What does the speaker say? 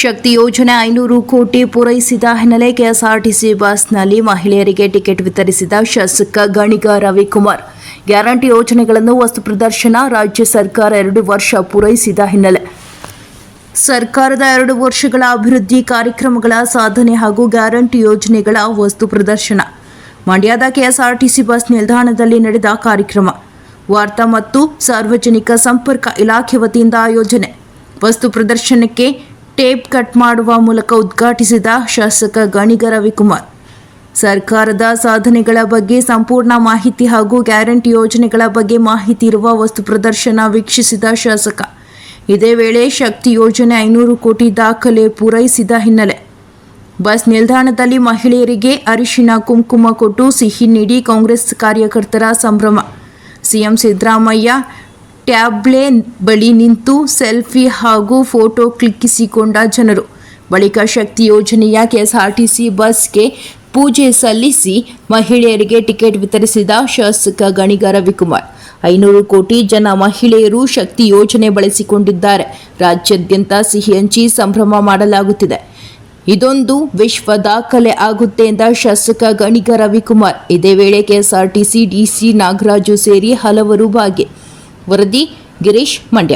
ಶಕ್ತಿ ಯೋಜನೆ ಐನೂರು ಕೋಟಿ ಪೂರೈಸಿದ ಹಿನ್ನೆಲೆ ಕೆಎಸ್ಆರ್ಟಿಸಿ ಬಸ್ನಲ್ಲಿ ಮಹಿಳೆಯರಿಗೆ ಟಿಕೆಟ್ ವಿತರಿಸಿದ ಶಾಸಕ ಗಣಿಗ ರವಿಕುಮಾರ್. ಗ್ಯಾರಂಟಿ ಯೋಜನೆಗಳನ್ನು ವಸ್ತು ಪ್ರದರ್ಶನ ರಾಜ್ಯ ಸರ್ಕಾರ ಎರಡು ವರ್ಷ ಪೂರೈಸಿದ ಹಿನ್ನೆಲೆ. ಸರ್ಕಾರದ ಎರಡು ವರ್ಷಗಳ ಅಭಿವೃದ್ಧಿ ಕಾರ್ಯಕ್ರಮಗಳ ಸಾಧನೆ ಹಾಗೂ ಗ್ಯಾರಂಟಿ ಯೋಜನೆಗಳ ವಸ್ತು ಪ್ರದರ್ಶನ. ಮಂಡ್ಯದ ಕೆಎಸ್ಆರ್ಟಿಸಿ ಬಸ್ ನಿಲ್ದಾಣದಲ್ಲಿ ನಡೆದ ಕಾರ್ಯಕ್ರಮ. ವಾರ್ತಾ ಮತ್ತು ಸಾರ್ವಜನಿಕ ಸಂಪರ್ಕ ಇಲಾಖೆ ವತಿಯಿಂದ ಆಯೋಜನೆ ವಸ್ತು ಪ್ರದರ್ಶನಕ್ಕೆ ಟೇಪ್ ಕಟ್ ಮಾಡುವ ಮೂಲಕ ಉದ್ಘಾಟಿಸಿದ ಶಾಸಕ ಗಣಿಗ ರವಿಕುಮಾರ್. ಸರ್ಕಾರದ ಸಾಧನೆಗಳ ಬಗ್ಗೆ ಸಂಪೂರ್ಣ ಮಾಹಿತಿ ಹಾಗೂ ಗ್ಯಾರಂಟಿ ಯೋಜನೆಗಳ ಬಗ್ಗೆ ಮಾಹಿತಿ ಇರುವ ವಸ್ತು ಪ್ರದರ್ಶನ ವೀಕ್ಷಿಸಿದ ಶಾಸಕ. ಇದೇ ವೇಳೆ ಶಕ್ತಿ ಯೋಜನೆ ಐನೂರು ಕೋಟಿ ದಾಖಲೆ ಪೂರೈಸಿದ ಹಿನ್ನೆಲೆ. ಬಸ್ ನಿಲ್ದಾಣದಲ್ಲಿ ಮಹಿಳೆಯರಿಗೆ ಅರಿಶಿನ, ಕುಂಕುಮ ಕೊಟ್ಟು ಸಿಹಿ ನೀಡಿ ಕಾಂಗ್ರೆಸ್ ಕಾರ್ಯಕರ್ತರ ಸಂಭ್ರಮ. ಸಿಎಂ ಸಿದ್ದರಾಮಯ್ಯ ಟ್ಯಾಬ್ಲೆ ಬಳಿ ನಿಂತು ಸೆಲ್ಫಿ ಹಾಗೂ ಫೋಟೋ ಕ್ಲಿಕ್ಕಿಸಿಕೊಂಡ ಜನರು. ಬಳಿಕ ಶಕ್ತಿ ಯೋಜನೆಯ ಕೆಎಸ್ಆರ್ಟಿಸಿ ಬಸ್ಗೆ ಪೂಜೆ ಸಲ್ಲಿಸಿ ಮಹಿಳೆಯರಿಗೆ ಟಿಕೆಟ್ ವಿತರಿಸಿದ ಶಾಸಕ ಗಣಿಗ ರವಿಕುಮಾರ್ ಐನೂರು ಕೋಟಿ ಜನ ಮಹಿಳೆಯರು ಶಕ್ತಿ ಯೋಜನೆ ಬಳಸಿಕೊಂಡಿದ್ದಾರೆ. ರಾಜ್ಯಾದ್ಯಂತ ಸಿಹಿ ಹಂಚಿ ಸಂಭ್ರಮ ಮಾಡಲಾಗುತ್ತಿದೆ. ಇದೊಂದು ವಿಶ್ವ ದಾಖಲೆ ಆಗುತ್ತೆ ಎಂದ ಶಾಸಕ ಗಣಿಗ ರವಿಕುಮಾರ್ ಇದೇ ವೇಳೆ ಕೆಎಸ್ಆರ್ಟಿಸಿ ಡಿಸಿ ನಾಗರಾಜು ಸೇರಿ ಹಲವರು ಭಾಗಿ ವರದಿ ಗಿರೀಶ್ ಮಂಡ್ಯ